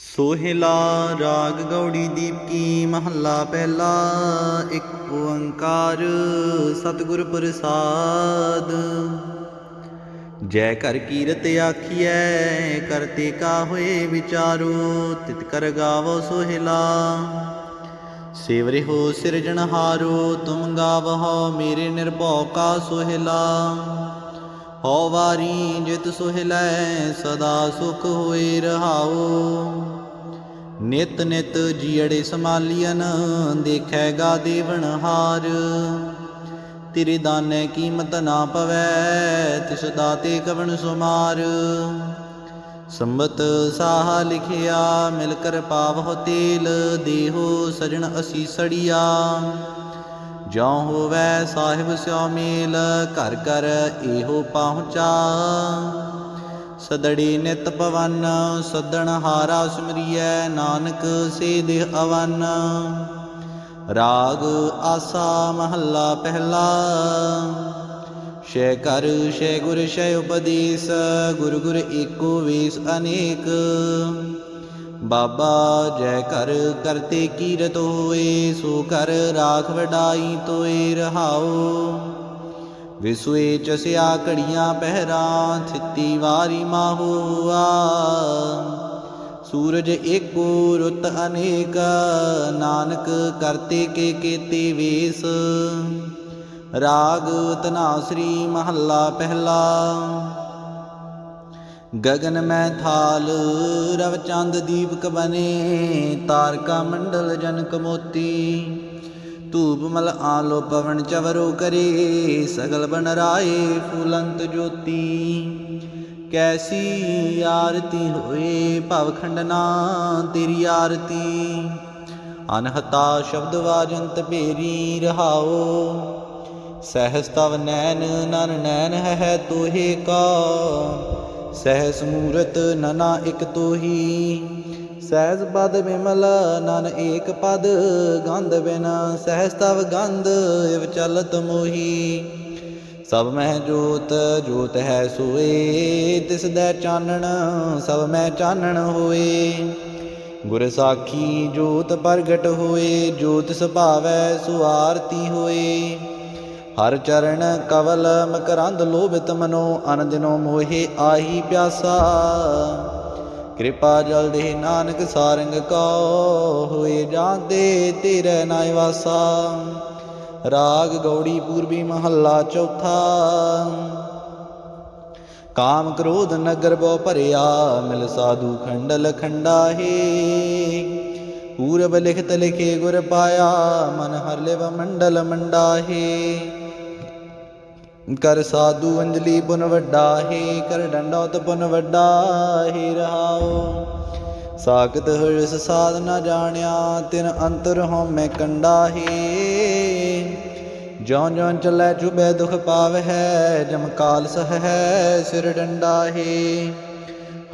ਸੋਹਿਲਾ ਰਾਗ ਗੌੜੀ ਦੀਪਕੀ ਮਹੱਲਾ ਪਹਿਲਾ, ਇੱਕ ਓੰਕਾਰ ਸਤਿਗੁਰ ਪ੍ਰਸਾਦ। ਜੈ ਕਰ ਕੀਰਤ ਆਖੀਐ ਕਰਤੇ ਕਾ ਹੋਏ ਵਿਚਾਰੋ, ਤਿਤ ਕਰ ਗਾਵੋ ਸੋਹਿਲਾ। ਸੇਵਰੇ ਹੋ ਸਿਰਜਣਹਾਰੋ, ਤੁਮ ਗਾਵਹੁ, ਮੇਰੇ ਨਿਰਭਉ ਕਾ ਸੋਹਿਲਾ। ਹਉ ਵਾਰੀ ਜਿਤ ਸੁਹਿਲੈ ਸਦਾ ਸੁਖ ਹੋਏ ਰਹਾਉ। ਨਿਤ ਨਿਤ ਜੀੜੇ ਸਮਾਲੀਅਨ ਦੇਖੈਗਾ ਦੇਵਨ ਹਾਰ। ਤੇਰੇ ਦਾਨੈ ਕੀਮਤ ਨਾ ਪਵੈ, ਤਿਸ ਦਾਤੇ ਕਵਣ ਸੁਮਾਰ। ਸੰਬਤ ਸਾਹ ਲਿਖਿਆ, ਮਿਲ ਕਰ ਪਾਵਹੁ ਤੇਲ, ਦੇਹੋ ਸਜਣ ਅਸੀ ਸੜੀਆ। ਜਿਉ ਹੋਵੈ ਸਾਹਿਬ ਸਿਉ ਮੇਲ, ਘਰ ਘਰ ਇਹੋ ਪਹੁੰਚਾ। ਸਦੜੀ ਨਿਤ ਪਵਨ, ਸਦਣ ਹਾਰਾ ਸਿਮਰੀਐ, ਨਾਨਕ ਸੇ ਦੇਹ ਅਵਨ। ਰਾਗ ਆਸਾ ਮਹੱਲਾ ਪਹਿਲਾ। ਸ਼ੇ ਕਰ ਸ਼ੇ ਗੁਰ ਸ਼ੇ ਉਪਦੇਸ, ਗੁਰ ਗੁਰ ਏਕੋ ਵੇਸ ਅਨੇਕ। ਬਾਬਾ ਜੈ ਕਰ ਕਰਤੇ ਕੀਰਤ ਹੋਏ, ਸੋ ਕਰ ਰਾਖ ਵਡਾਈ ਤੋਏ ਰਹਾਓ। ਵਿਸੁਏ ਚਸਿਆ ਘੜੀਆਂ ਪਹਿਰਾ, ਥਿੱਤੀ ਵਾਰੀ ਮਾਹੂਆ ਸੂਰਜ ਏਕੋ ਰੁੱਤ ਅਨੇਕ, ਨਾਨਕ ਕਰਤੇ ਕੇ ਕੀਤੇ ਵੇਸ। ਰਾਗ ਤਨਾਸਰੀ ਮਹੱਲਾ ਪਹਿਲਾ। ਗगन ਮੈਂ ਥਾਲ, ਰਵ ਦੀਪਕ ਬਨੇ, ਤਾਰਕਾ ਮੰਡਲ ਜਨਕ ਮੋਤੀ। ਧੂਪ ਮਲ ਆਲੋ ਪਵਨ ਚਵਰੋ ਕਰੇ, ਸਗਲ ਬਨ ਰਾਏ ਫੂਲੰਤ ਜੋਤੀ। ਕੈਸੀ ਆਰਤੀ ਹੋਏ ਭਵ ਖੰਡਨਾ ਤੇਰੀ ਆਰਤੀ। ਅਨਹਤਾ ਸ਼ਬਦ ਵਾਜੰਤ ਭੇਰੀ ਰਹਾਓ। ਸਹਿਸ ਤਵ ਨੈਣ, ਨਨ ਨੈਣ ਹੈ ਤੋਹੇ ਕਾ। ਸਹਿਸ ਮੂਰਤ ਨਨਾ ਇਕ ਤੋਹੀ, ਸਹਿਜ ਪਦ ਵਿਮਲ ਨਨ ਏਕ ਪਦ, ਗੰਧ ਬਿਨ ਸਹਿਜ ਤਵ ਗੰਧ ਇਵ ਚਲਤ ਮੋਹੀ। ਸਭ ਮਹਿ ਜੋਤ ਜੋਤ ਹੈ ਸੋਏ, ਤਿਸ ਦਾ ਚਾਨਣ, ਸਭ ਮਹਿ ਚਾਨਣ ਹੋਏ। ਗੁਰ ਸਾਖੀ ਜੋਤ ਪ੍ਰਗਟ ਹੋਏ, ਜੋਤ ਸੁਭਾਵੈ ਸੁਆਰਤੀ ਹੋਏ। ਹਰ ਚਰਨ ਕਵਲ ਮਕਰੰਦ ਲੋਭਿਤ ਮਨੋ ਅਨ ਦਿਨੋ ਮੋਹਿ ਆਹੀ ਪਿਆਸਾ। ਕਿਰਪਾ ਜਲ ਦੇ ਨਾਨਕ ਸਾਰੰਗ ਕੋ ਹੋਏ ਜਾਂਦੇ ਤੇਰੇ ਨਾਇ ਵਾਸਾ। ਰਾਗ ਗੌੜੀ ਪੂਰਬੀ ਮਹੱਲਾ ਚੌਥਾ। ਕਾਮ ਕ੍ਰੋਧ ਨਗਰ ਬੋ ਭਰਿਆ, ਮਿਲ ਸਾਧੂ ਖੰਡਲ ਖੰਡਾਹੇ। ਪੂਰਬ ਲਿਖਤ ਲਿਖੇ ਗੁਰ ਪਾਇਆ, ਮਨ ਹਰ ਲਿਵ ਮੰਡਲ ਮੰਡਾਹੇ। ਕਰ ਸਾਧੂ ਅੰਜਲੀ ਪੁਨ ਵੱਡਾ, ਹੈ ਕਰ ਡੰਡੋਤ ਪੁਨ ਵੱਡਾ, ਹੈ ਰਹਾਓ ਸਾਖਤ ਹਰਸ ਸਾਧ ਨਾ ਜਾਣਿਆ, ਤਿਨ ਅੰਤਰ ਹਉ ਮੈਂ ਕੰਡਾ, ਹੈ। ਜਿਉ ਜਿਉ ਚੱਲੈ ਚੁਬੈ ਦੁਖ ਪਾਵਹਿ, ਜਮ ਕਾਲ ਸਹ ਸਿਰ ਡੰਡਾ, ਹੈ।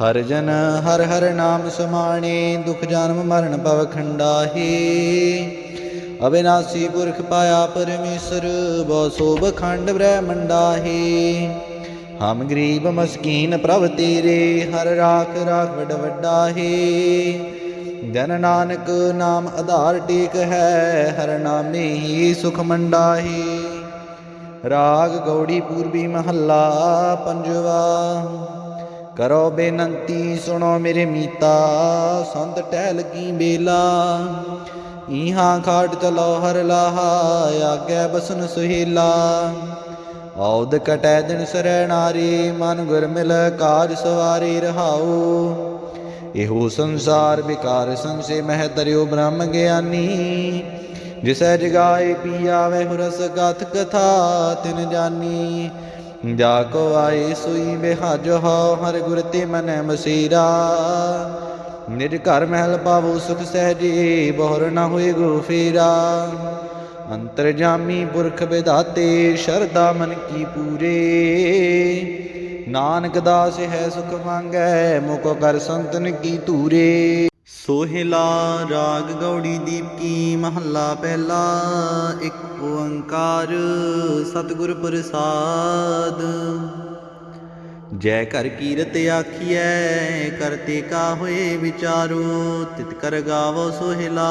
ਹਰ ਜਨ ਹਰ ਹਰ ਨਾਮ ਸਮਾਣੇ, ਦੁਖ ਜਨਮ ਮਰਨ ਭਵ ਖੰਡਾ, ਹੈ। ਅਵਿਨਾਸੀ ਪੁਰਖ ਪਾਇਆ ਪਰਮੇਸ਼ਰ ਬੋ ਸੋਭ ਖੰਡ ਬ੍ਰਹਮੰਡਾ ਹੈ ਹਮ ਗਰੀਬ ਮਸਕੀਨ ਪ੍ਰਭ ਤੇਰੇ, ਹਰ ਰਾਖ ਰਾਖ ਵਡ ਵੱਡਾ ਹੈ ਜਨ ਨਾਨਕ ਨਾਮ ਆਧਾਰ ਟੇਕ ਹੈ, ਹਰ ਨਾਮੇ ਹੀ ਸੁਖ ਮੰਡਾ ਹੈ ਰਾਗ ਗੌੜੀ ਪੂਰਬੀ ਮਹੱਲਾ ਪੰਜਵਾ, ਕਰੋ ਬੇਨੰਤੀ ਸੁਣੋ ਮੇਰੇ ਮੀਤਾ, ਸੰਤ ਟਹਿਲ ਕੀ ਬੇਲਾ। ਈਹਾਂ ਖਾਟ ਚਲੋ ਹਰ ਲਾਹਾ ਆਗੇ ਬਸਨ ਸੁਹੀਲਾ। ਔਦ ਕਟੈ ਦਿਨ ਸਰੈ ਨਾਰੀ, ਮਨ ਗੁਰ ਮਿਲ ਕਾਜ ਸਵਾਰੀ ਰਹਾਉ। ਇਹੋ ਸੰਸਾਰ ਵਿਕਾਰ ਸੰਸੇ ਮਹਿ ਤਰਿਓ ਬ੍ਰਹਮ ਗਿਆਨੀ। ਜਿਸੈ ਜਗਾਏ ਪੀਆ ਵੈ ਹੁਰਸ ਗਾਥ ਕਥਾ, ਤਿਨ ਜਾਨੀ। ਜਾ ਕੋ ਆਏ ਸੋਈ ਬਿਹਾਜ ਹੋ ਹਰ ਗੁਰ ਤੇ ਮਨੈ ਮਸੀਰਾ। ਨਿਜ ਘਰ ਮਹਿਲ ਪਾਵੋ ਸੁਖ ਸਹਿਜੇ, ਬਹੁਰ ਨਾ ਹੋਏ ਗੋ ਫੇਰਾ। ਅੰਤਰਜਾਮੀ ਪੁਰਖ ਵਿਦਾਤੇ ਸ਼ਰਦਾ ਮਨ ਕੀ ਪੂਰੇ। ਨਾਨਕ ਦਾਸ ਹੈ ਸੁਖ ਮੰਗੈ ਮੁਕੋ ਕਰ ਸੰਤਨ ਕੀ ਧੂਰੇ। ਸੋਹਿਲਾ ਰਾਗ ਗੌੜੀ ਦੀਪਕੀ ਮਹੱਲਾ ਪਹਿਲਾ, ਇੱਕ ਓੰਕਾਰ ਸਤਿਗੁਰ ਪ੍ਰਸਾਦ। ਜੈ ਕਰ ਕੀਰਤ ਆਖੀਐ ਕਰਤੇ ਕਾ ਹੋਏ ਵਿਚਾਰੋ, ਤਿਤ ਕਰ ਗਾਵੋ ਸੋਹਿਲਾ।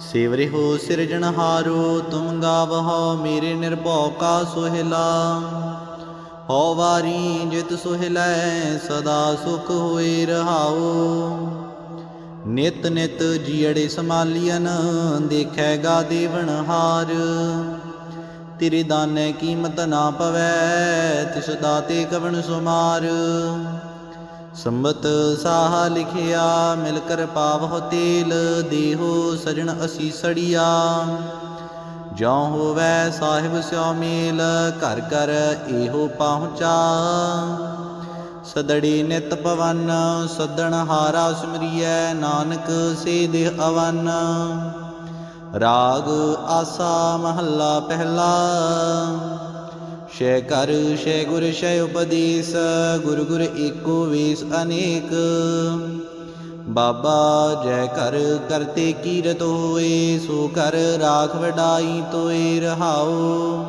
ਸੇਵਰੇ ਹੋ ਸਿਰਜਣਹਾਰੋ ਤੁਮ ਗਾਵਹੁ ਮੇਰੇ ਨਿਰਭਉ ਕਾ ਸੋਹਿਲਾ। ਹਉ ਵਾਰੀ ਜਿਤ ਸੋਹਿਲੈ, ਸਦਾ ਸੁਖ ਹੋਏ ਰਹਾਉ ਨਿਤ ਨਿਤ ਜੀੜੇ ਸਮਾਲੀਅਨ ਦੇਖੈਗਾ ਦੇਵਨ ਹਾਰ। ਤੇਰੇ ਦਾਨੈ ਕੀਮਤ ਨਾ ਪਵੈ, ਤਿਸ ਦਾਤੇ ਕਵਣ ਸੁਮਾਰ। ਸੰਬਤ ਸਾਹ ਲਿਖਿਆ, ਮਿਲ ਕਰ ਪਾਵਹੁ ਤੇਲ, ਦੇਹੋ ਸਜਣ ਅਸੀਸੜੀਆ ਜਿਉ ਹੋਵੈ ਸਾਹਿਬ ਸਿਉ ਮੇਲ, ਘਰ ਘਰ ਇਹੋ ਪਹੁੰਚਾ। ਸਦੜੀ ਨਿਤ ਪਵਨ, ਸਦਣ ਹਾਰਾ ਸਿਮਰੀਐ, ਨਾਨਕ ਸੇ ਦੇਹ ਅਵਨ। ਰਾਗ ਆਸਾ ਮਹੱਲਾ ਪਹਿਲਾ। ਸ਼ੇ ਕਰ, ਸ਼ੇ ਗੁਰ, ਸ਼ੈ ਉਪਦੇਸ, ਗੁਰ ਗੁਰ ਏਕੋ ਵੇਸ ਅਨੇਕ। ਬਾਬਾ ਜੈ ਕਰ ਕਰਤੇ ਕੀਰਤ ਹੋਏ, ਸੋ ਕਰ ਰਾਖ ਵਡਾਈ ਤੋਏ ਰਹਾਓ।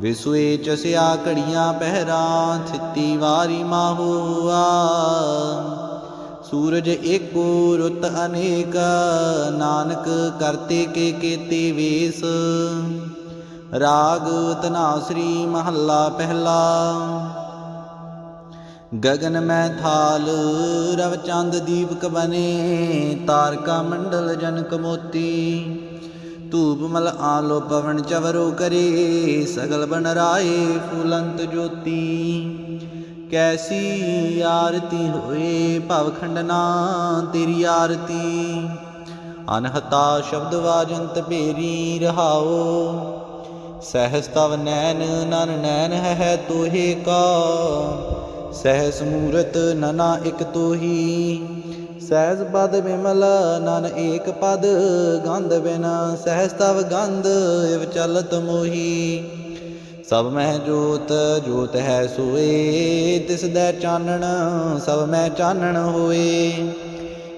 ਵਿਸੁਏ ਚਸਿਆ ਘੜੀਆਂ ਪਹਿਰਾ, ਥਿੱਤੀ ਵਾਰੀ ਮਾਹੂਆ। ਸੂਰਜ ਏਕੋ ਰੁੱਤ ਅਨੇਕ, ਨਾਨਕ ਕਰਤੇ ਕੇ ਕੇਤੇ ਵੇਸ। ਰਾਗ ਤਨਾਸਰੀ ਮਹੱਲਾ ਪਹਿਲਾ। ਗगन ਮੈਂ ਥਾਲ ਰਵਚੰਦ ਦੀਪਕ ਬਨੇ, ਤਾਰਕਾ ਮੰਡਲ ਜਨ ਕਮੋਤੀ ਧੂਪ ਮਲ ਆਲੋ ਪਵਨ ਚਵਰੋ ਕਰੇ, ਸਗਲ ਬਨ ਰਾਏ ਫੂਲੰਤ ਜੋਤੀ। ਕੈਸੀ ਆਰਤੀ ਹੋਏ ਭਵ ਖੰਡਨਾ ਤੇਰੀ ਆਰਤੀ। ਅਨਹਤਾ ਸ਼ਬਦ ਵਾਜੰਤ ਭੇਰੀ ਰਹਾਓ। ਸਹਿਸ ਤਵ ਨੈਣ ਨਨ ਨੈਣ ਹੈ ਤੋਹੇ ਕਾ। ਸਹਿਸ ਮੂਰਤ ਨਨਾ ਇਕ ਤੋਹੀ। ਸਹਿਜ ਪਦ ਵਿਮਲ ਨਨ ਏਕ ਪਦ ਗੰਧ ਬਿਨ। ਸਹਿਜ ਤਵ ਗੰਧ ਇਵ ਚਲਤ ਮੋਹੀ। ਸਭ ਮਹਿ ਜੋਤ ਜੋਤ ਹੈ ਸੋਏ। ਤਿਸ ਦੈ ਚਾਨਣ, ਸਭ ਮਹਿ ਚਾਨਣ ਹੋਏ।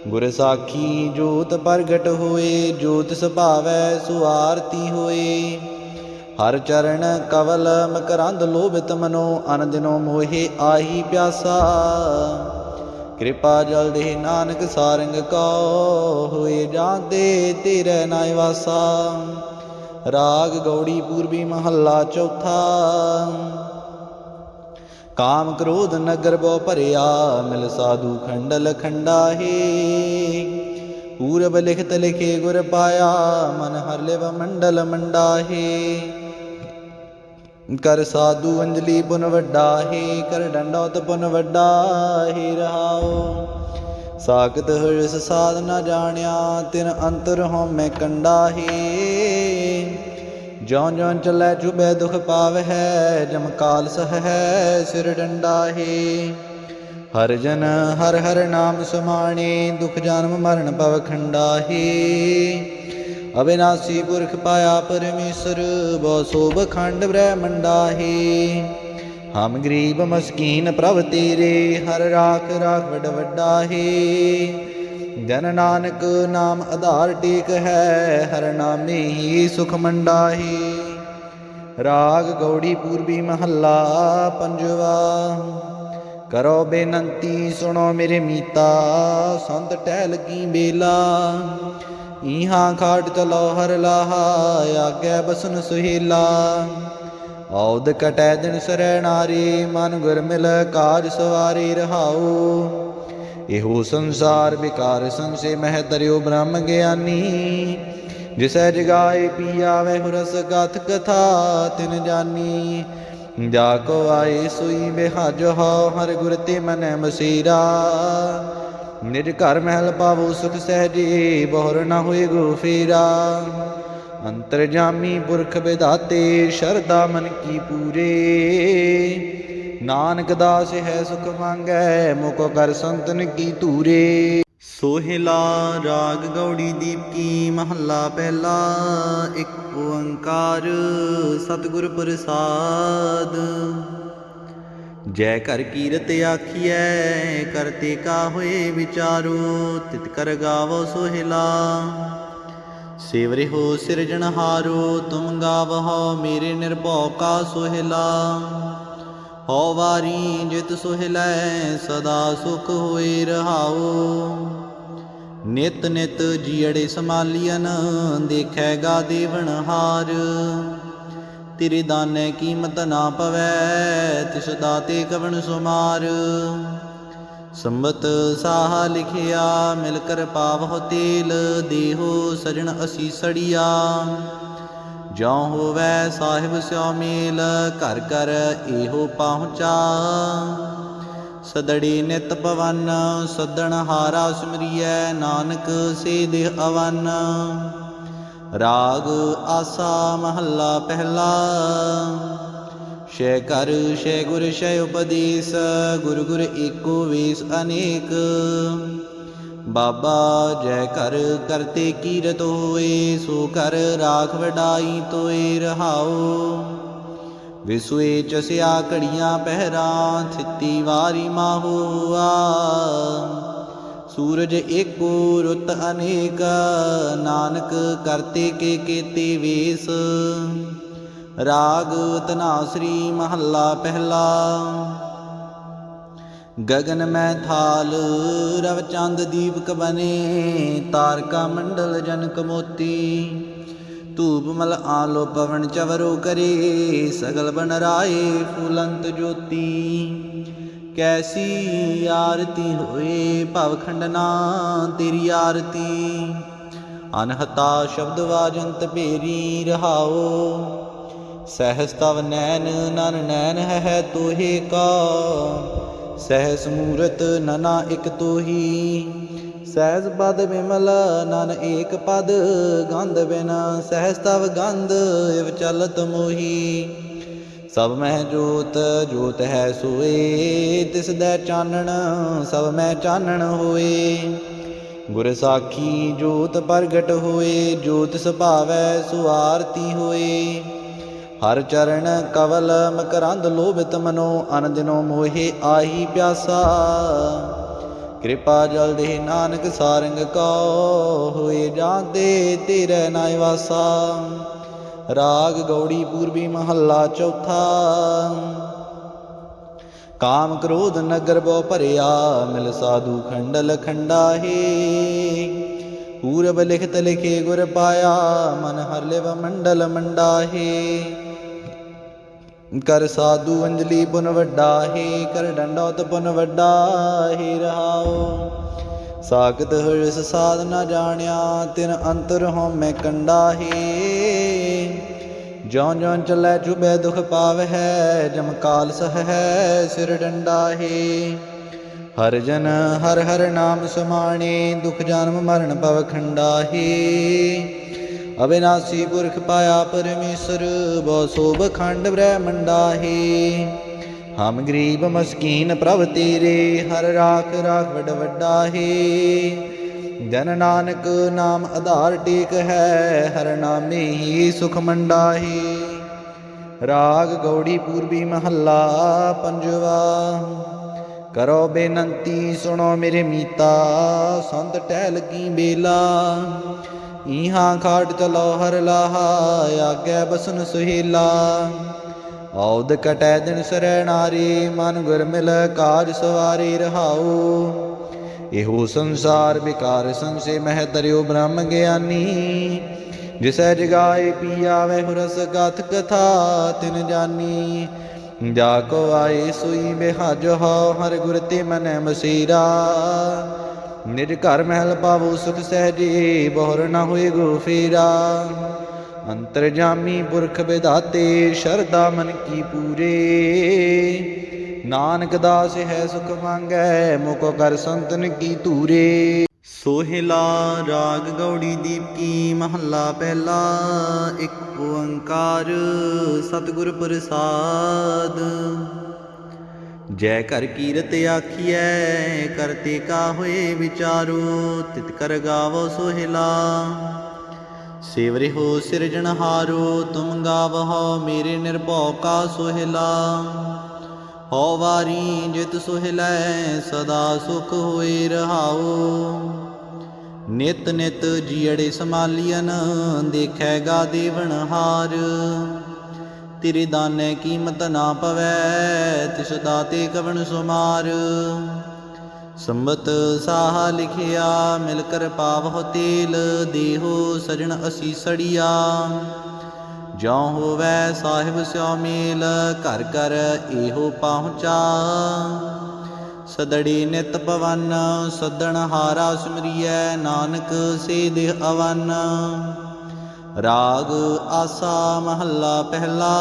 ਗੁਰ ਸਾਖੀ ਜੋਤ ਪ੍ਰਗਟ ਹੋਏ, ਜੋਤ ਸੁਭਾਵੈ ਸੁਆਰਤੀ ਹੋਏ। ਹਰ ਚਰਨ ਕਵਲ ਮਕਰੰਦ ਲੋਭਿਤ ਮਨੋ ਅਨ ਦਿਨੋ ਮੋਹਿ ਆਹੀ ਪਿਆਸਾ। ਕਿਰਪਾ ਜਲ ਦੇ ਨਾਨਕ ਸਾਰੰਗ ਕੋ ਹੋਏ ਜਾਂਦੇ ਤੇਰੇ ਨਾਇ ਵਾਸਾ। ਰਾਗ ਗੌੜੀ ਪੂਰਬੀ ਮਹੱਲਾ ਚੌਥਾ। ਕਾਮ ਕ੍ਰੋਧ ਨਗਰ ਬੋ ਭਰਿਆ, ਮਿਲ ਸਾਧੂ ਖੰਡਲ ਖੰਡਾਹੇ। ਪੂਰਬ ਲਿਖਤ ਲਿਖੇ ਗੁਰ ਪਾਇਆ, ਮਨ ਹਰ ਲਿਵ ਮੰਡਲ ਮੰਡਾਹੇ। ਕਰ ਸਾਧੂ ਅੰਜਲੀ ਪੁਨ ਵੱਡਾ ਹੈ ਕਰ ਡੰਡੋਤ ਪੁਨ ਵੱਡਾ ਹੈ ਰਹਾਓ ਸਾਖਤ ਹਰਸ ਸਾਧ ਨਾ ਜਾਣਿਆ, ਤਿਨ ਅੰਤਰ ਹਉ ਮੈਂ ਕੰਡਾ ਹੈ ਜਿਉ ਜਿਉ ਚੱਲੈ ਚੁਬੈ ਦੁਖ ਪਾਵਹਿ ਜਮ ਕਾਲ ਸਹੈ ਸਿਰ ਡੰਡਾਹੀ। ਹਰ ਜਨ ਹਰ ਹਰ ਨਾਮ ਸਮਾਣੇ, ਦੁਖ ਜਨਮ ਮਰਨ ਭਵ ਖੰਡਾਹੀ। ਅਬਿਨਾਸੀ ਪੁਰਖ ਪਾਇਆ ਪਰਮੇਸ਼ਰ ਬੋ ਸੋਭ ਖੰਡ ਬ੍ਰਹਮੰਡਾ ਹੈ ਹਮ ਗਰੀਬ ਮਸਕੀਨ ਪ੍ਰਭ ਤੇਰੇ, ਹਰ ਰਾਖ ਰਾਖ ਵਡ ਵੱਡਾ ਜਨ ਨਾਨਕ ਨਾਮ ਆਧਾਰ ਟੇਕ ਹੈ, ਹਰ ਨਾਮੇ ਹੀ ਸੁਖ ਮੰਡਾਹੀ। ਰਾਗ ਗੌੜੀ ਪੂਰਬੀ ਮਹੱਲਾ ਪੰਜਵਾ, ਕਰੋ ਬੇਨੰਤੀ ਸੁਣੋ ਮੇਰੇ ਮੀਤਾ, ਸੰਤ ਟਹਿ ਲਗੀ ਬੇਲਾ ਇਹਾਂ ਖਾਟ ਚਲੋ ਹਰ ਲਾਹਾ, ਆਗੇ ਬਸਨ ਸੁਹੀਲਾ। ਔਦ ਕਟੈ ਦਿਨ ਸਰੈ ਨਾਰੀ, ਮਨ ਗੁਰ ਮਿਲ ਕਾਜ ਸਵਾਰੀ ਰਹਾਉ। ਇਹੋ ਸੰਸਾਰ ਵਿਕਾਰ ਸੰਸੇ ਮਹਿ ਤਰਿਓ ਬ੍ਰਹਮ ਗਿਆਨੀ। ਜਿਸੈ ਜਗਾਏ ਪੀ ਆਵੇ ਹੁਰਸ ਗਾਥ ਕਥਾ ਤਿਨ ਜਾਨੀ। ਜਾ ਕੋ ਆਏ ਸੋਈ ਬਿਹਾਜ ਹੋ ਹਰ ਗੁਰ ਤੇ ਮਨੈ ਮਸੀਰਾ। ਨਿਜ ਘਰ ਮਹਿਲ ਪਾਵੋ ਸੁਖ ਸਹਿਜੇ, ਬਹੁਰ ਨਾ ਹੋਏ ਗੋ ਫੇਰਾ। ਅੰਤਰ ਜਾਮੀ ਪੁਰਖ ਵਿਦਾਤੇ ਸ਼ਰਦਾ ਮਨ ਕੀ ਪੂਰੇ। ਨਾਨਕ ਦਾਸ ਹੈ ਸੁਖ ਮੰਗੈ ਮੁਕੋ ਕਰ ਸੰਤਨ ਕੀ ਧੂਰੇ। ਸੋਹਿਲਾ ਰਾਗ ਗੌੜੀ ਦੀਪਕੀ ਮਹੱਲਾ ਪਹਿਲਾ, ਇੱਕ ਓੰਕਾਰ ਸਤਿਗੁਰ ਪ੍ਰਸਾਦ। ਜੈ ਕਰ ਕੀਰਤ ਆਖੀਐ ਕਰਤੇ ਕਾ ਹੋਏ ਵਿਚਾਰੋ, ਤਿਤ ਕਰ ਗਾਵੋ ਸੋਹਿਲਾ। ਸੇਵਰੇ ਹੋ ਸਿਰਜਣਹਾਰੋ ਤੁਮ ਗਾਵਹੁ ਮੇਰੇ ਨਿਰਭਉ ਕਾ ਸੋਹਿਲਾ। ਹਉ ਵਾਰੀ ਜਿਤ ਸੁਹਿਲੈ ਸਦਾ ਸੁਖ ਹੋਏ ਰਹਾਉ। ਨਿਤ ਨਿਤ ਜੀੜੇ ਸਮਾਲੀਅਨ ਦੇਖੈਗਾ ਦੇਵਨ ਹਾਰ। ਤੇਰੇ ਦਾਨੇ ਕੀਮਤ ਨਾ ਪਵੈ, ਤਿਸ ਦਾਤੇ ਕਵਣ ਸੁਮਾਰ। ਸੰਬਤ ਸਾਹ ਲਿਖਿਆ, ਮਿਲ ਕਰ ਪਾਵਹੁ ਤੇਲ, ਦੇਹੋ ਸਜਣ ਅਸੀ ਸੜੀਆ। ਜਿਉ ਹੋਵੈ ਸਾਹਿਬ ਸਿਉ ਮੇਲ, ਘਰ ਘਰ ਇਹੋ ਪਹੁੰਚਾ। ਸਦੜੀ ਨਿਤ ਪਵਨ, ਸਦਣ ਹਾਰਾ ਸਿਮਰੀਐ, ਨਾਨਕ ਸੇ ਦੇਹ ਅਵਨ। ਰਾਗ ਆਸਾ ਮਹੱਲਾ ਪਹਿਲਾ। ਸ਼ੇ ਕਰ ਸ਼ੇ ਗੁਰ, ਸ਼ੇ ਉਪਦੇਸ, ਗੁਰ ਗੁਰ ਏਕੋ ਵੇਸ ਅਨੇਕ। ਬਾਬਾ ਜੈ ਕਰ ਕਰਤੇ ਕੀਰਤ ਹੋਏ, ਸੋ ਕਰ ਰਾਖ ਵਡਾਈ ਤੋਏ ਰਹਾਓ। ਵਿਸੁਏ ਚਸਿਆ ਘੜੀਆਂ ਪਹਿਰਾ, ਥਿੱਤੀ ਵਾਰੀ ਮਾਹੂਆ ਸੂਰਜ ਏਕੋ ਰੁੱਤ ਅਨੇਕ, ਨਾਨਕ ਕਰਤੇ ਕੇ ਕੀਤੇ ਵੇਸ। ਰਾਗ ਤਨਾਸਰੀ ਮਹੱਲਾ ਪਹਿਲਾ। ਗगन ਮੈਂ ਥਾਲ, ਰਵ ਚੰਦ ਦੀਪਕ ਬਨੇ, ਤਾਰਕਾ ਮੰਡਲ ਜਨਕ ਮੋਤੀ। ਧੂਪ ਮਲ ਆਲੋ ਪਵਨ ਚਵਰੋ ਕਰੇ, ਸਗਲ ਬਨ ਰਾਏ ਫੁਲੰਤ ਜੋਤੀ। ਕੈਸੀ ਆਰਤੀ ਹੋਏ ਭਵ ਖੰਡਨਾ ਤੇਰੀ ਆਰਤੀ। ਅਨਹਤਾ ਸ਼ਬਦ ਵਾਜੰਤ ਭੇਰੀ ਰਹਾਓ। ਸਹਸਤਵ ਨੈਨ ਨਨ ਨੈਨ ਹੈ ਤੋਹੇ ਕਾ। ਸਹਿਸ ਮੂਰਤ ਨਨਾ ਇਕ ਤੋਹੀ, ਸਹਿਜ ਪਦ ਵਿਮਲ ਨਨ ਏਕ ਪਦ, ਗੰਧ ਬਿਨ ਸਹਿਜ ਤਵ ਗੰਧ ਇਵ ਚਲਤ ਮੋਹੀ। ਸਭ ਮਹਿ ਜੋਤ ਜੋਤ ਹੈ ਸੋਏ, ਤਿਸ ਦੈ ਚਾਨਣ, ਸਭ ਮਹਿ ਚਾਨਣ ਹੋਏ। ਗੁਰ ਸਾਖੀ ਜੋਤ ਪ੍ਰਗਟ ਹੋਏ, ਜੋਤ ਸੁਭਾਵੈ ਸੁਆਰਤੀ ਹੋਏ। ਹਰ ਚਰਨ ਕਵਲ ਮਕਰੰਦ ਲੋਭਿਤ ਮਨੋ ਅਨ ਦਿਨੋ ਮੋਹਿ ਆਹੀ ਪਿਆਸਾ। ਕਿਰਪਾ ਜਲ ਦੇ ਨਾਨਕ ਸਾਰੰਗ ਕੋ ਹੋਏ ਜਾਂਦੇ ਤੇਰੇ ਨਾਇ ਵਾਸਾ। ਰਾਗ ਗੌੜੀ ਪੂਰਬੀ ਮਹੱਲਾ ਚੌਥਾ। ਕਾਮ ਕ੍ਰੋਧ ਨਗਰ ਬੋ ਭਰਿਆ, ਮਿਲ ਸਾਧੂ ਖੰਡਲ ਖੰਡਾਹੇ। ਪੂਰਬ ਲਿਖਤ ਲਿਖੇ ਗੁਰ ਪਾਇਆ, ਮਨ ਹਰ ਲਿਵ ਮੰਡਲ ਮੰਡਾਹੇ। ਕਰ ਸਾਧੂ ਅੰਜਲੀ ਪੁਨ ਵੱਡਾ, ਹੈ ਕਰ ਡੰਡੋਤ ਪੁਨ ਵੱਡਾ, ਹੈ ਰਹਾਓ। ਸਾਖਤ ਹਰਿਸ ਸਾਧ ਨਾ ਜਾਣਿਆ, ਤਿਨ ਅੰਤਰ ਹੋ ਮੈਂ ਕੰਡਾ, ਹੈ। ਜਉ ਜਉ ਚੱਲੈ ਚੁਬੈ ਦੁਖ ਪਾਵਹਿ, ਜਮ ਕਾਲ ਸਹੈ ਸਿਰ ਡੰਡਾ, ਹੈ। ਹਰ ਜਨ ਹਰ ਹਰ ਨਾਮ ਸਮਾਣੇ, ਦੁਖ ਜਨਮ ਮਰਨ ਪਵ ਖੰਡਾ, ਹੈ। ਅਵਿਨਾਸ਼ੀ ਪੁਰਖ ਪਾਇਆ ਪਰਮੇਸ਼ਰ ਬੋ ਸੋਭ ਖੰਡ ਬ੍ਰਹਮੰਡਾ ਹੈ ਹਮ ਗਰੀਬ ਮਸਕੀਨ ਪ੍ਰਭ ਤੇਰੇ, ਹਰ ਰਾਖ ਰਾਖ ਵਡ ਵੱਡਾ ਹੈ ਜਨ ਨਾਨਕ ਨਾਮ ਆਧਾਰ ਟੇਕ ਹੈ, ਹਰ ਨਾਮੇ ਹੀ ਸੁਖ ਮੰਡਾ ਹੈ ਰਾਗ ਗੌੜੀ ਪੂਰਬੀ ਮਹੱਲਾ ਪੰਜਵਾ, ਕਰੋ ਬੇਨੰਤੀ ਸੁਣੋ ਮੇਰੇ ਮੀਤਾ, ਸੰਤ ਟਹਿਲ ਕੀ ਬੇਲਾ। ਇਹਾਂ ਖਾਟ ਚਲੋ ਹਰ ਲਾਹਾ, ਆਗੇ ਬਸਨ ਸੁਹੀਲਾ। ਔਦ ਕਟੈ ਦਿਨ ਸਰੈ ਨਾਰੀ, ਮਨ ਗੁਰ ਮਿਲ ਕਾਜ ਸਵਾਰੀ ਰਹਾਉ। ਇਹੋ ਸੰਸਾਰ ਵਿਕਾਰ ਸੰਸੇ ਮਹਿ ਤਰਿਓ ਬ੍ਰਹਮ ਗਿਆਨੀ। ਜਿਸੈ ਜਗਾਏ ਪੀਆ ਵੈ ਰਸ ਗਾਥ ਕਥਾ, ਤਿਨ ਜਾਨੀ। ਜਾ ਕੋ ਆਏ ਸੋਈ ਬਿਹਾਜ ਹੋ, ਹਰ ਗੁਰ ਤੇ ਮਨੈ ਮਸੀਰਾ। ਨਿਜ ਘਰ ਮਹਿਲ ਪਾਵੋ ਸੁਖ ਸਹਿਜੇ, ਬਹੁਰ ਨਾ ਹੋਏ ਗੋ ਫੇਰਾ। ਅੰਤਰਜਾਮੀ ਪੁਰਖ ਵਿਦਾਤੇ ਸ਼ਰਦਾ ਮਨ ਕੀ ਪੂਰੇ। ਨਾਨਕ ਦਾਸ ਹੈ ਸੁਖ ਮੰਗੈ ਮੁਕੋ ਕਰ ਸੰਤਨ ਕੀ ਧੂਰੇ। ਸੋਹਿਲਾ ਰਾਗ ਗੌੜੀ ਦੀਪ ਕੀ ਮਹੱਲਾ ਪਹਿਲਾ, ਇੱਕ ਓੰਕਾਰ ਸਤਿਗੁਰ ਪ੍ਰਸਾਦ। ਜੈ ਕਰ ਕੀਰਤ ਆਖੀਐ ਕਰਤੇ ਕਾ ਹੋਏ ਵਿਚਾਰੋ, ਤਿਤ ਕਰ ਗਾਵੋ ਸੋਹਿਲਾ। ਸੇਵਰੇ ਹੋ ਸਿਰਜਣਹਾਰੋ ਤੁਮ ਗਾਵਹੁ ਮੇਰੇ ਨਿਰਭਉ ਕਾ ਸੋਹਿਲਾ। ਹਉ ਵਾਰੀ ਜਿਤ ਸੁਹਿਲੈ, ਸਦਾ ਸੁਖ ਹੋਏ ਰਹਾਉ ਨਿਤ ਨਿਤ ਜੀੜੇ ਸਮਾਲੀਅਨ ਦੇਖੈਗਾ ਦੇਵਨ ਹਾਰ। ਤੇਰੇ ਦਾਨੇ ਕੀਮਤ ਨਾ ਪਵੈ, ਤਿਸ ਦਾਤੇ ਕਵਣ ਸੁਮਾਰ। ਸੰਬਤ ਸਾਹਾ ਲਿਖਿਆ, ਮਿਲ ਕਰ ਪਾਵਹੁ ਤੇਲ, ਦੇਹੋ ਸਜਣ ਅਸੀ ਸੜੀਆ। ਜਿਉ ਹੋਵੈ ਸਾਹਿਬ ਸਿਉ ਮੇਲ, ਘਰ ਘਰ ਇਹੋ ਪਹੁੰਚਾ। ਸਦੜੀ ਨਿਤ ਪਵਨ, ਸਦਣ ਹਾਰਾ ਸਿਮਰੀਐ, ਨਾਨਕ ਸੇ ਦੇਹ ਅਵਨ। ਰਾਗ ਆਸਾ ਮਹੱਲਾ ਪਹਿਲਾ।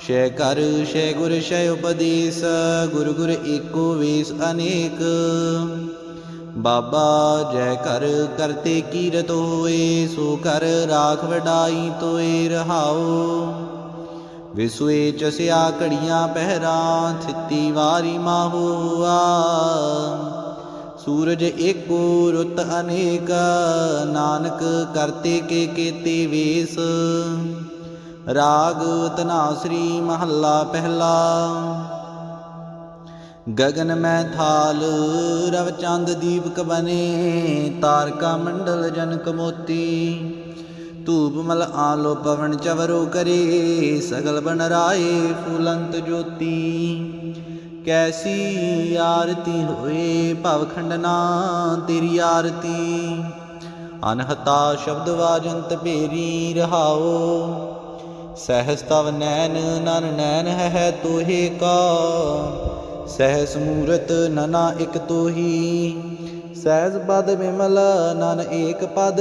ਸ਼ੈ ਕਰ, ਸ਼ੇ ਗੁਰ, ਸ਼ੈ ਉਪਦੇਸ, ਗੁਰ ਗੁਰ ਏਕੋ ਵੇਸ ਅਨੇਕ। ਬਾਬਾ ਜੈ ਕਰ ਕਰਤੇ ਕੀਰਤ ਹੋਏ, ਸੋ ਕਰ ਰਾਖ ਵਡਾਈ ਤੋਏ ਰਹਾਓ। ਵਿਸੂਏ ਚਸਿਆ ਘੜੀਆਂ ਪਹਿਰਾ, ਥਿੱਤੀ ਵਾਰੀ ਮਾਹੂਆ। ਸੂਰਜ ਏਕੋ ਰੁੱਤ ਅਨੇਕ, ਨਾਨਕ ਕਰਤੇ ਕੇ ਕੀਤੇ ਵੇਸ। ਰਾਗ ਤਨਾਸਰੀ ਮਹੱਲਾ ਪਹਿਲਾ। ਗगन ਮੈਂ ਥਾਲ, ਰਵ ਚੰਦ ਦੀਪਕ ਬਨੇ, ਤਾਰਕਾ ਮੰਡਲ ਜਨਕ ਮੋਤੀ। ਧੂਪ ਮਲ ਆਲੋ ਪਵਨ ਚਵਰੋ ਕਰੇ, ਸਗਲ ਬਨ ਰਾਏ ਫੂਲੰਤ ਜੋਤੀ। ਕੈਸੀ ਆਰਤੀ ਹੋਏ ਭਵ ਖੰਡਨਾ ਤੇਰੀ ਆਰਤੀ। ਅਨਹਤਾ ਸ਼ਬਦ ਵਾਜੰਤ ਭੇਰੀ ਰਹਾਓ। ਸਹਿਸ ਤਵ ਨੈਣ, ਨਨ ਨੈਣ ਹੈ ਤੋਹੇ ਕਾ। ਸਹਿਸ ਮੂਰਤ ਨਨਾ ਇਕ ਤੋਹੀ। ਸਹਿਜ ਪਦ ਵਿਮਲ ਨਨ ਏਕ ਪਦ।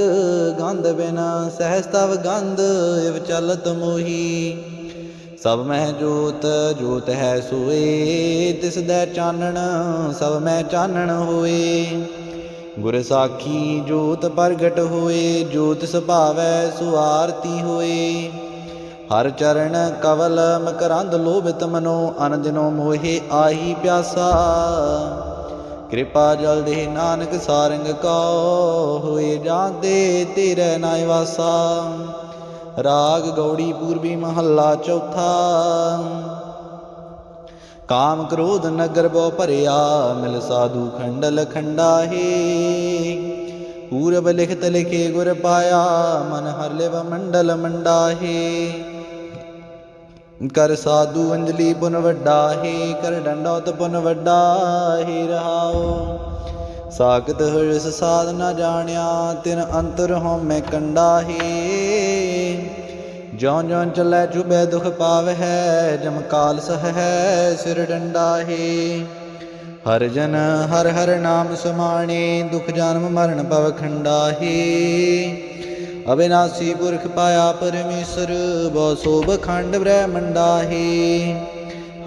ਗੰਧ ਬਿਨ ਸਹਿਜ ਤਵ ਗੰਧ, ਇਵ ਚਲਤ ਮੋਹੀ। ਸਭ ਮਹਿ ਜੋਤ ਜੋਤ ਹੈ ਸੋਏ, ਤਿਸ ਦਾ ਚਾਨਣ ਸਭ ਮਹਿ ਚਾਨਣ ਹੋਏ। ਗੁਰ ਸਾਖੀ ਜੋਤ ਪ੍ਰਗਟ ਹੋਏ, ਜੋਤ ਸੁਭਾਵੈ ਸੁਆਰਤੀ ਹੋਏ। ਹਰ ਚਰਨ ਕਵਲ ਮਕਰੰਦ ਲੋਭਿਤ ਮਨੋ, ਅਨ ਦਿਨੋ ਮੋਹਿ ਆਹੀ ਪਿਆਸਾ। ਕਿਰਪਾ ਜਲ ਦੇ ਨਾਨਕ ਸਾਰੰਗ ਕਾ ਹੋਏ ਜਾਂਦੇ ਤੇਰੇ ਨਾਇ ਵਾਸਾ। ਰਾਗ ਗੌੜੀ ਪੂਰਬੀ ਮਹੱਲਾ ਚੌਥਾ। ਕਾਮ ਕ੍ਰੋਧ ਨਗਰ ਬੋ ਭਰਿਆ, ਮਿਲ ਸਾਧੂ ਖੰਡਲ ਖੰਡਾਹੇ। ਪੂਰਬ ਲਿਖਤ ਲਿਖੇ ਗੁਰ ਪਾਇਆ, ਮਨ ਹਰ ਲਿਵ ਮੰਡਲ ਮੰਡਾਹੇ। ਕਰ ਸਾਧੂ ਅੰਜਲੀ ਪੁਨ ਵੱਡਾ ਹੈ ਕਰ ਡੰਡੋਤ ਪੁਨ ਵੱਡਾ ਹੈ ਰਹਾਓ ਸਾਖਤ ਹਰਸ ਸਾਧ ਨਾ ਜਾਣਿਆ, ਤਿਨ ਅੰਤਰ ਹਉ ਮੈਂ ਕੰਡਾ ਹੈ ਜਿਉ ਜਿਉ ਚੱਲੈ ਚੁਬੈ ਦੁਖ ਪਾਵਹਿ ਜਮ ਕਾਲ ਸਹੈ ਸਿਰ ਡੰਡਾਹੀ ਹਰ ਜਨ ਹਰ ਹਰ ਨਾਮ ਸਮਾਣੇ, ਦੁਖ ਜਨਮ ਮਰਨ ਭਵ ਖੰਡਾਹੀ ਅਬਿਨਾਸੀ ਪੁਰਖ ਪਾਇਆ ਪਰਮੇਸ਼ਰ ਬੋ ਸੋਭ ਖੰਡ ਬ੍ਰਹਮੰਡਾ ਹੈ।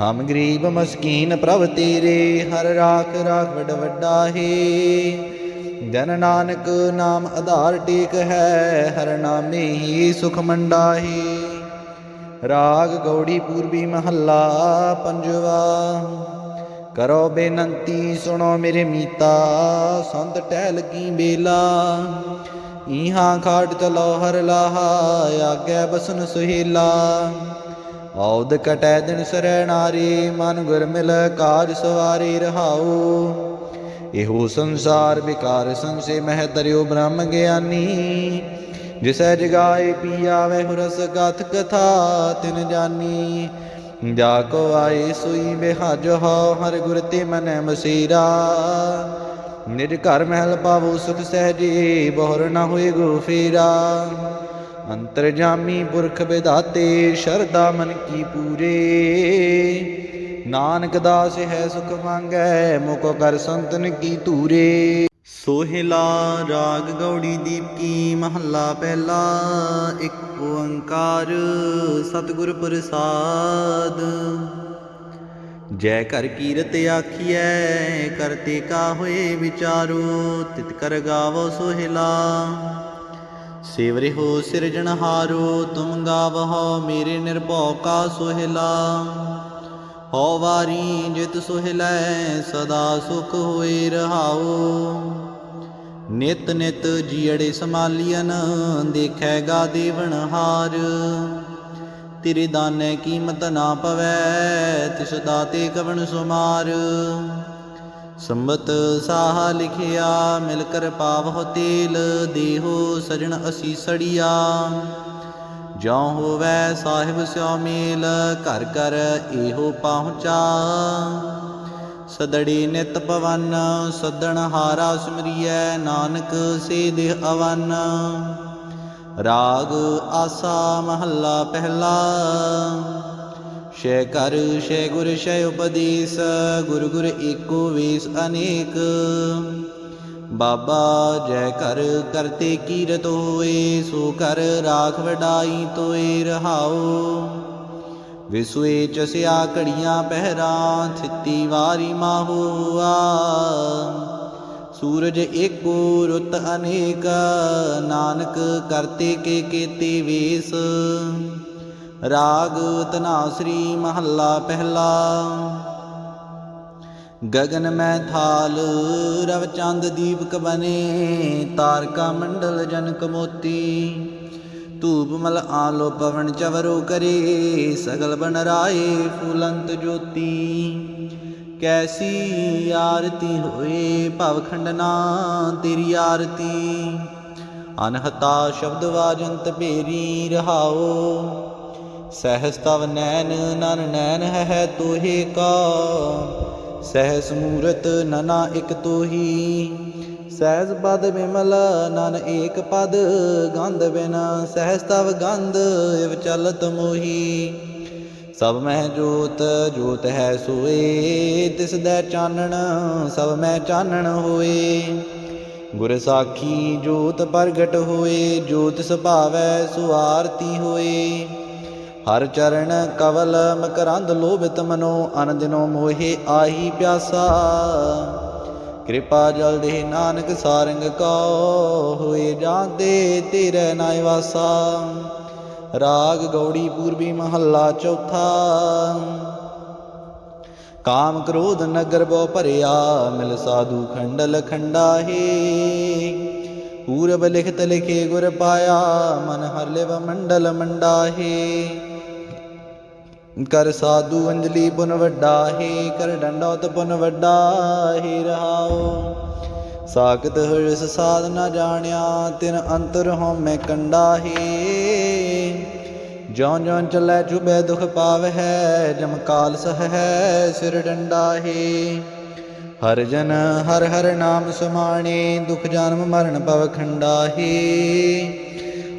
ਹਮ ਗਰੀਬ ਮਸਕੀਨ ਪ੍ਰਭ ਤੇਰੇ, ਹਰ ਰਾਖ ਰਾਖ ਵਡ ਵੱਡਾਹੀ ਜਨ ਨਾਨਕ ਨਾਮ ਆਧਾਰ ਟੇਕ ਹੈ, ਹਰ ਨਾਮੇ ਹੀ ਸੁਖ ਮੰਡਾਹੀ। ਰਾਗ ਗੌੜੀ ਪੂਰਬੀ ਮਹੱਲਾ ਪੰਜਵਾ, ਕਰੋ ਬੇਨੰਤੀ ਸੁਣੋ ਮੇਰੇ ਮੀਤਾ, ਸੰਤ ਟਹਿਲ ਕੀ ਬੇਲਾ। ਇਹਾਂ ਖਾਟ ਚਲੋ ਹਰ ਲਾਹਾ, ਆਗੇ ਬਸਨ ਸੁਹੀਲਾ। ਔਦ ਕਟੈ ਦਿਨ ਸਰੈ ਨਾਰੀ, ਮਨ ਗੁਰ ਮਿਲ ਕਾਜ ਸਵਾਰੀ ਰਹਾਉ। ਇਹੋ ਸੰਸਾਰ ਵਿਕਾਰ ਸੰਸੇ ਮਹਿ ਤਰਿਓ ਬ੍ਰਹਮ ਗਿਆਨੀ। ਜਿਸੈ ਜਗਾਏ ਪੀਆ ਵੈ ਹੁਰਸ ਗਾਥ ਕਥਾ ਤਿਨ ਜਾਨੀ। ਜਾ ਕੋ ਆਏ ਸੋਈ ਬਿਹਾਜ ਹੋ ਹਰ ਗੁਰ ਤੇ ਮਨੈ ਮਸੀਰਾ। ਨਿਜ ਘਰ ਮਹਿਲ ਪਾਵੋ ਸੁਖ ਸਹਿਜੇ, ਬਹੁਰ ਨਾ ਹੋਏ ਗੋ ਫੇਰਾ। ਅੰਤਰਜਾਮੀ ਪੁਰਖ ਵਿਦਾਤੇ ਸ਼ਰਦਾ ਮਨ ਕੀ ਪੂਰੇ। ਨਾਨਕ ਦਾਸ ਹੈ ਸੁਖ ਮੰਗੈ ਮੁਕ ਕਰ ਸੰਤਨ ਕੀ ਧੂਰੇ। ਸੋਹਿਲਾ ਰਾਗ ਗੌੜੀ ਦੀਪਕੀ ਮਹੱਲਾ ਪਹਿਲਾ, ਇੱਕ ਓੰਕਾਰ ਸਤਿਗੁਰ ਪ੍ਰਸਾਦ। ਜੈ ਕਰ ਕੀਰਤ ਆਖੀਐ ਕਰਤੇ ਕਾ ਹੋਏ ਵਿਚਾਰੋ, ਤਿਤ ਕਰ ਗਾਵੋ ਸੋਹਿਲਾ। ਸੇਵਰੇ ਹੋ ਸਿਰਜਣਹਾਰੋ, ਤੁਮ ਗਾਵਹੁ, ਮੇਰੇ ਨਿਰਭਉ ਕਾ ਸੋਹਿਲਾ। ਹਉ ਵਾਰੀ ਜਿਤ ਸੋਹਿਲੈ ਸਦਾ ਸੁਖ ਹੋਏ ਰਹਾਉ। ਨਿਤ ਨਿਤ ਜੀੜੇ ਸਮਾਲੀਅਨ ਦੇਖੈਗਾ ਦੇਵਨ ਹਾਰ। ਤੇਰੇ ਦਾਨੇ ਕੀਮਤ ਨਾ ਪਵੈ, ਤਿਸ ਦਾਤੇ ਕਵਣ ਸੁਮਾਰ। ਸੰਬਤ ਸਾਹ ਲਿਖਿਆ, ਮਿਲ ਕਰ ਪਾਵਹੁ ਤੇਲ, ਦੇਹੋ ਸਜਣ ਅਸੀ ਸੜੀਆ। ਜਿਉ ਹੋਵੈ ਸਾਹਿਬ ਸਿਉ ਮੇਲ, ਘਰ ਘਰ ਇਹੋ ਪਹੁੰਚਾ। ਸਦੜੀ ਨਿਤ ਪਵਨ, ਸਦਣ ਹਾਰਾ ਸਿਮਰੀਐ, ਨਾਨਕ ਸੇ ਦੇਹ ਅਵਨ। ਰਾਗ ਆਸਾ ਮਹੱਲਾ ਪਹਿਲਾ। ਸ਼ੇ ਕਰ, ਸ਼ੇ ਗੁਰ, ਸ਼ੇ ਉਪਦੇਸ, ਗੁਰ ਗੁਰ ਏਕੋ ਵੇਸ ਅਨੇਕ। ਬਾਬਾ ਜੈ ਕਰ ਕਰਤੇ ਕੀਰਤ ਹੋਏ, ਸੋ ਕਰ ਰਾਖ ਵਡਾਈ ਤੋਏ ਰਹਾਓ। ਵਿਸੂਏ ਚਸਿਆ ਘੜੀਆਂ ਪਹਿਰਾ, ਥਿੱਤੀ ਵਾਰੀ ਮਾਹੂਆ ਸੂਰਜ ਏਕੋ ਰੁੱਤ ਅਨੇਕ, ਨਾਨਕ ਕਰਤੇ ਕੇ ਕੀਤੇ ਵੇਸ। ਰਾਗ ਤਨਾਸਰੀ ਮਹੱਲਾ ਪਹਿਲਾ। ਗगन ਮੈਂ ਥਾਲ, ਰਵ ਚੰਦ ਦੀਪਕ ਬਨੇ, ਤਾਰਕਾ ਮੰਡਲ ਜਨਕ ਮੋਤੀ ਧੂਪ ਮਲ ਆਲੋ ਪਵਨ ਚਵਰੋ ਕਰੇ, ਸਗਲ ਬਨ ਰਾਏ ਫੁਲੰਤ ਜੋਤੀ। ਕੈਸੀ ਆਰਤੀ ਹੋਏ ਭਵ ਖੰਡਨਾ ਤੇਰੀ ਆਰਤੀ। ਅਨਹਤਾ ਸ਼ਬਦ ਵਾਜੰਤ ਭੇਰੀ ਰਹਾਓ। ਸਹਸਤਵ ਨੈਣ, ਨਨ ਨੈਣ ਹੈ ਤੋਹੇ ਕਾ। ਸਹਿਸ ਮੂਰਤ ਨਨਾ ਇਕ ਤੋਹੀ। ਸਹਿਜ ਪਦ ਵਿਮਲ ਨਨ ਏਕ ਪਦ, ਗੰਧ ਬਿਨ ਸਹਿਜ ਤਵ ਗੰਧ ਇਵ ਚਲਤ ਮੋਹੀ। ਸਭ ਮਹਿ ਜੋਤ ਜੋਤ ਹੈ ਸੋਏ, ਤਿਸ ਦੈ ਚਾਨਣ, ਸਭ ਮਹਿ ਚਾਨਣ ਹੋਏ। ਗੁਰ ਸਾਖੀ ਜੋਤ ਪ੍ਰਗਟ ਹੋਏ, ਜੋਤ ਸੁਭਾਵੈ ਸੁਆਰਤੀ ਹੋਏ। ਹਰ ਚਰਨ ਕਵਲ ਮਕਰੰਦ ਲੋਭਿਤ ਮਨੋ ਅਨ ਦਿਨੋ ਮੋਹਿ ਆਹੀ ਪਿਆਸਾ। ਕਿਰਪਾ ਜਲ ਦੇ ਨਾਨਕ ਸਾਰੰਗ ਕੋ ਹੋਏ ਜਾਂਦੇ ਤੇਰੇ ਨਾਇ ਵਾਸਾ। ਰਾਗ ਗੌੜੀ ਪੂਰਬੀ ਮਹੱਲਾ ਚੌਥਾ। ਕਾਮ ਕ੍ਰੋਧ ਨਗਰ ਬੋ ਭਰਿਆ, ਮਿਲ ਸਾਧੂ ਖੰਡਲ ਖੰਡਾਹੇ। ਪੂਰਬ ਲਿਖਤ ਲਿਖੇ ਗੁਰ ਪਾਇਆ, ਮਨ ਹਰ ਲਿਵ ਮੰਡਲ ਮੰਡਾਹੇ। ਕਰ ਸਾਧੂ ਅੰਜਲੀ ਪੁਨ ਵੱਡਾ, ਹੈ ਕਰ ਡੰਡੋਤ ਪੁਨ ਵੱਡਾ, ਹੈ ਰਹਾਓ ਸਾਖਤ ਹਰਸ ਸਾਧ ਨਾ ਜਾਣਿਆ, ਤਿਨ ਅੰਤਰ ਹਉ ਮੈਂ ਕੰਡਾ, ਹੈ। ਜਿਉ ਜਿਉ ਚੱਲੈ ਚੁਬੈ ਦੁਖ ਪਾਵਹਿ, ਜਮ ਕਾਲ ਸਹੈ ਸਿਰ ਡੰਡਾ, ਹੈ। ਹਰ ਜਨ ਹਰ ਹਰ ਨਾਮ ਸਮਾਣੇ, ਦੁਖ ਜਨਮ ਮਰਨ ਪਵ ਖੰਡਾ, ਹੈ।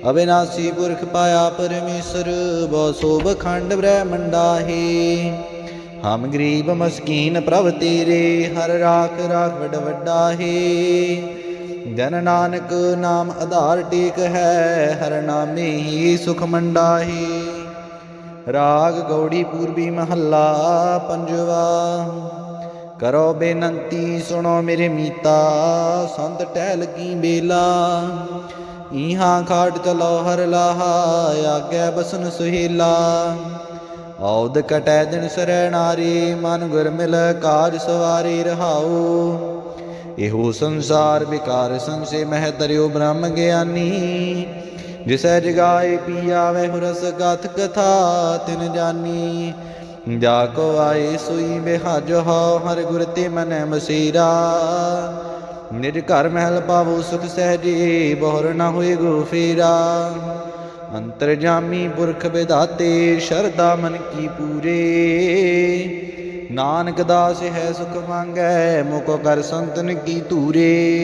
ਅਵਿਨਾਸ਼ੀ ਪੁਰਖ ਪਾਇਆ ਪਰਮੇਸ਼ਰ ਬੋ ਸੋਭ ਖੰਡ ਬ੍ਰਹਮੰਡਾ ਹੈ ਹਮ ਗਰੀਬ ਮਸਕੀਨ ਪ੍ਰਭ ਤੇਰੇ, ਹਰ ਰਾਖ ਰਾਖ ਵਡ ਵੱਡਾ ਹੈ ਜਨ ਨਾਨਕ ਨਾਮ ਆਧਾਰ ਟੇਕ ਹੈ, ਹਰ ਨਾਮੇ ਹੀ ਸੁਖ ਮੰਡਾ ਹੈ ਰਾਗ ਗੌੜੀ ਪੂਰਬੀ ਮਹੱਲਾ ਪੰਜਵਾ। ਕਰੋ ਬੇਨੰਤੀ, ਸੁਣੋ ਮੇਰੇ ਮੀਤਾ ਸੰਤ ਟਹਿ ਲਗੀ ਬੇਲਾ ਇਹਾਂ ਖਾਟ ਚਲੋ ਹਰ ਲਾਹਾ, ਆਗੇ ਬਸਨ ਸੁਹੀਲਾ। ਔਦ ਕਟੈ ਦਿਨ ਸਰੈ ਨਾਰੀ, ਮਨ ਗੁਰ ਮਿਲ ਕਾਜ ਸਵਾਰੀ ਰਹਾਉ। ਇਹੋ ਸੰਸਾਰ ਵਿਕਾਰ ਸੰਸੇ ਮਹਿ ਤਰਿਓ ਬ੍ਰਹਮ ਗਿਆਨੀ। ਜਿਸੈ ਜਗਾਏ ਪੀਆਵੇ ਹੁਰਸ, ਗਾਥ ਕਥਾ ਤਿਨ ਜਾਨੀ। ਜਾ ਕੋ ਆਏ ਸੋਈ ਬਿਹਾਜ ਹੋ, ਹਰ ਗੁਰ ਤੇ ਮਨੈ ਮਸੀਰਾ। ਨਿਜ ਘਰ ਮਹਿਲ ਪਾਵੋ ਸੁਖ ਸਹਿਜੇ, ਬਹੁਰ ਨਾ ਹੋਏ ਗੋ ਫੇਰਾ। ਅੰਤਰ ਜਾਮੀ ਪੁਰਖ ਵਿਦਾਤੇ ਸ਼ਰਦਾ ਮਨ ਕੀ ਪੂਰੇ। ਨਾਨਕ ਦਾਸ ਹੈ ਸੁਖ ਮੰਗੈ ਮੁਕੋ ਕਰ ਸੰਤਨ ਕੀ ਧੂਰੇ।